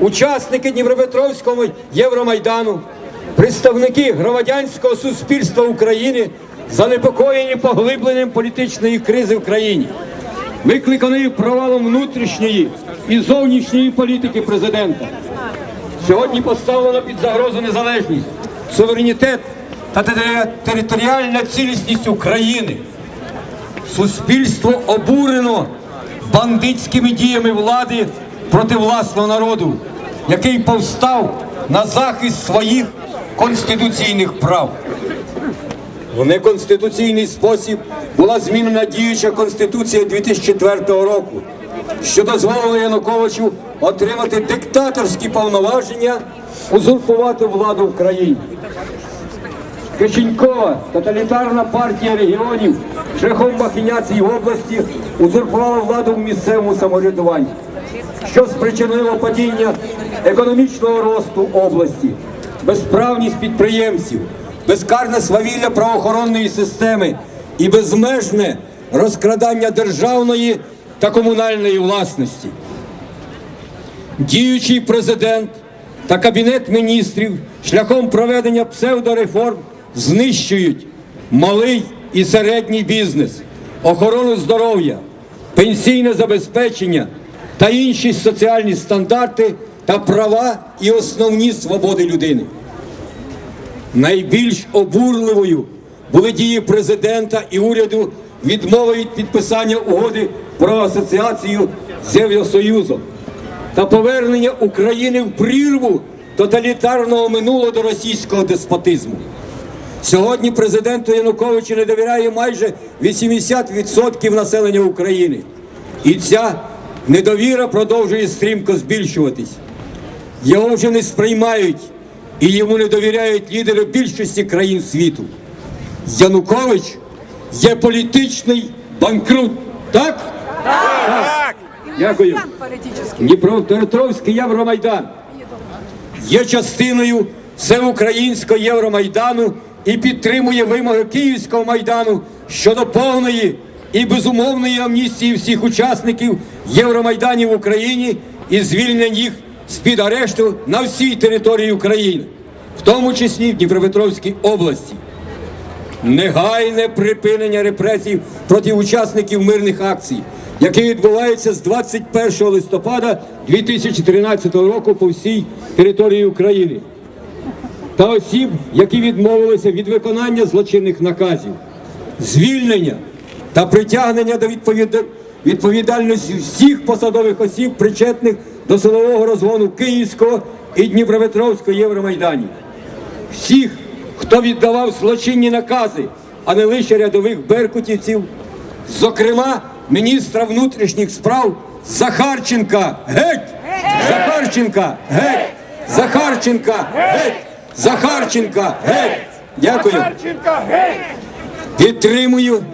учасники Дніпропетровського Євромайдану, представники громадянського суспільства України занепокоєні поглибленням політичної кризи в країні, викликаної провалом внутрішньої і зовнішньої політики президента. Сьогодні поставлено під загрозу незалежність, суверенітет та територіальна цілісність України. Суспільство обурено бандитськими діями влади проти власного народу, який повстав на захист своїх конституційних прав. В неконституційний спосіб була змінена діюча конституція 2004 року, що дозволило Януковичу отримати диктаторські повноваження, узурпувати владу в країні. Кишенькова, тоталітарна партія регіонів шляхом махінацій в області узурпувала владу в місцевому самоврядуванні, що спричинило падіння економічного росту області, безправність підприємців, безкарне свавілля правоохоронної системи і безмежне розкрадання державної та комунальної власності. Діючий президент та кабінет міністрів шляхом проведення псевдореформ знищують малий і середній бізнес, охорону здоров'я, пенсійне забезпечення та інші соціальні стандарти та права і основні свободи людини. Найбільш обурливою були дії президента і уряду відмови від підписання угоди про асоціацію з Євросоюзом та повернення України в прірву тоталітарного минулого до російського деспотизму. Сьогодні президенту Януковичу не довіряє майже 80% населення України. І ця недовіра продовжує стрімко збільшуватись. Його вже не сприймають і йому не довіряють лідери більшості країн світу. Янукович є політичний банкрут. Так? Так. Дякую. Дніпропетровський Євромайдан є частиною всеукраїнського Євромайдану і підтримує вимоги Київського майдану щодо повної і безумовної амністії всіх учасників Євромайданів в Україні і звільнення їх з-під арешту на всій території України, в тому числі в Дніпропетровській області. Негайне припинення репресій проти учасників мирних акцій, які відбуваються з 21 листопада 2013 року по всій території України, та осіб, які відмовилися від виконання злочинних наказів, звільнення та притягнення до відповідальності всіх посадових осіб, причетних до силового розгону Київського і Дніпропетровського Євромайданів всіх, хто віддавав злочинні накази, а не лише рядових беркутівців, зокрема міністра внутрішніх справ Захарченка. Геть! Захарченка! Геть! Захарченка! Геть! Захарченка! Геть! Дякую. Підтримую,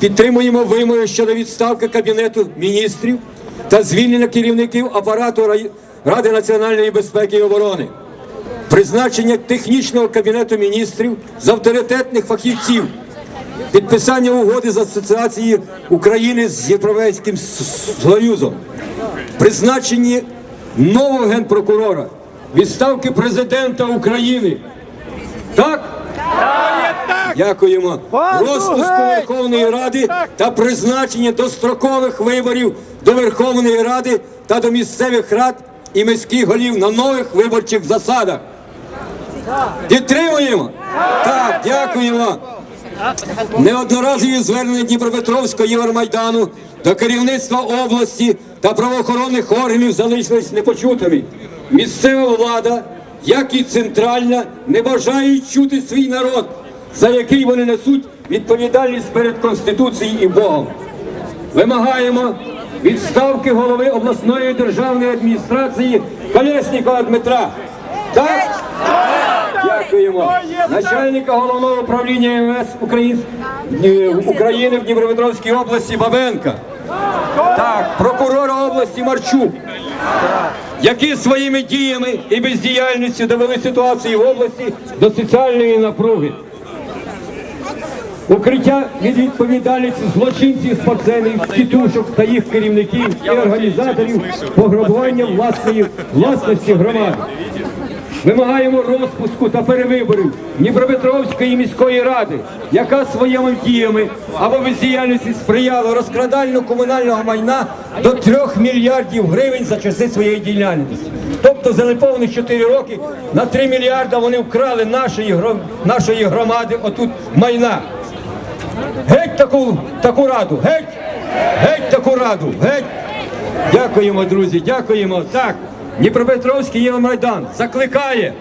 підтримуємо вимоги щодо відставки Кабінету міністрів та звільнення керівників апарату Ради національної безпеки і оборони призначення технічного кабінету міністрів з авторитетних фахівців, підписання угоди з асоціацією України з Європейським Союзом, призначення нового генпрокурора, відставки президента України. Так? Дякуємо. Розпуску Верховної Ради та призначення дострокових виборів до Верховної Ради та до місцевих рад і міських голів на нових виборчих засадах. Підтримуємо? Так, дякуємо. Неодноразові звернення Дніпропетровського Євромайдану до керівництва області та правоохоронних органів залишились непочутими. Місцева влада, як і центральна, не бажають чути свій народ, за який вони несуть відповідальність перед Конституцією і Богом. Вимагаємо відставки голови обласної державної адміністрації Колєснікова Дмитра. Так? Дякуємо. Начальника головного управління МВС Україн... України в Дніпропетровській області Бабенка. Так, прокурора області Марчук. Які своїми діями і бездіяльністю довели ситуацію в області до соціальної напруги. укриття від відповідальності злочинців, спортсменів, тітушок та їх керівників і організаторів пограбування власної власності громади. Вимагаємо розпуску та перевиборів Дніпропетровської міської ради, яка своїми діями або бездіяльності сприяла розкрадальну комунального майна до 3 мільярдів гривень за часи своєї діяльності. Тобто за неповних 4 роки на 3 мільярда вони вкрали нашої, нашої громади отут майна. Геть таку, таку раду, геть, геть таку раду, геть. Дякуємо, друзі, дякуємо. Так, Дніпропетровський Євромайдан закликає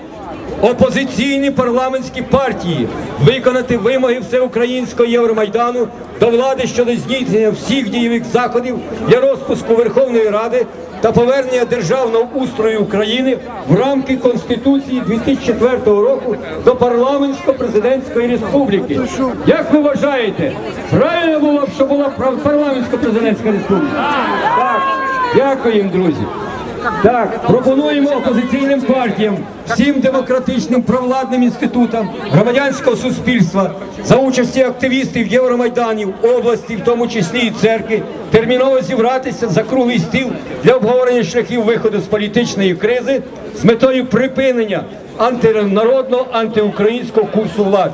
опозиційні парламентські партії виконати вимоги Всеукраїнського Євромайдану до влади щодо здійснення всіх дієвих заходів для розпуску Верховної Ради та повернення державного устрою України в рамки Конституції 2004 року до парламентсько-президентської республіки. Як ви вважаєте, правильно було б, що була прав- парламентсько-президентська республіка? Так, дякуємо, друзі. Так, пропонуємо опозиційним партіям, всім демократичним провладним інститутам громадянського суспільства за участі активістів Євромайданів, області, в тому числі і церкви, терміново зібратися за круглий стіл для обговорення шляхів виходу з політичної кризи з метою припинення антинародного, антиукраїнського курсу влади.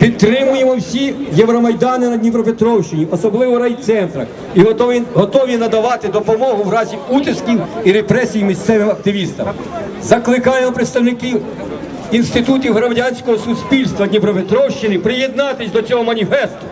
Підтримуємо всі Євромайдани на Дніпропетровщині, особливо райцентрах, і готові, готові надавати допомогу в разі утисків і репресій місцевим активістам. Закликаємо представників інститутів громадянського суспільства Дніпропетровщини приєднатись до цього маніфесту.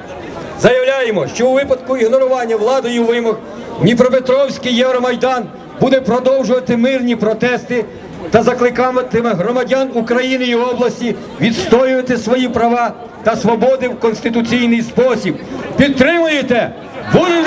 Заявляємо, що у випадку ігнорування владою вимог Дніпропетровський Євромайдан буде продовжувати мирні протести та закликатиме громадян України і області відстоювати свої права та свободи в конституційний спосіб. Підтримуєте? Будемо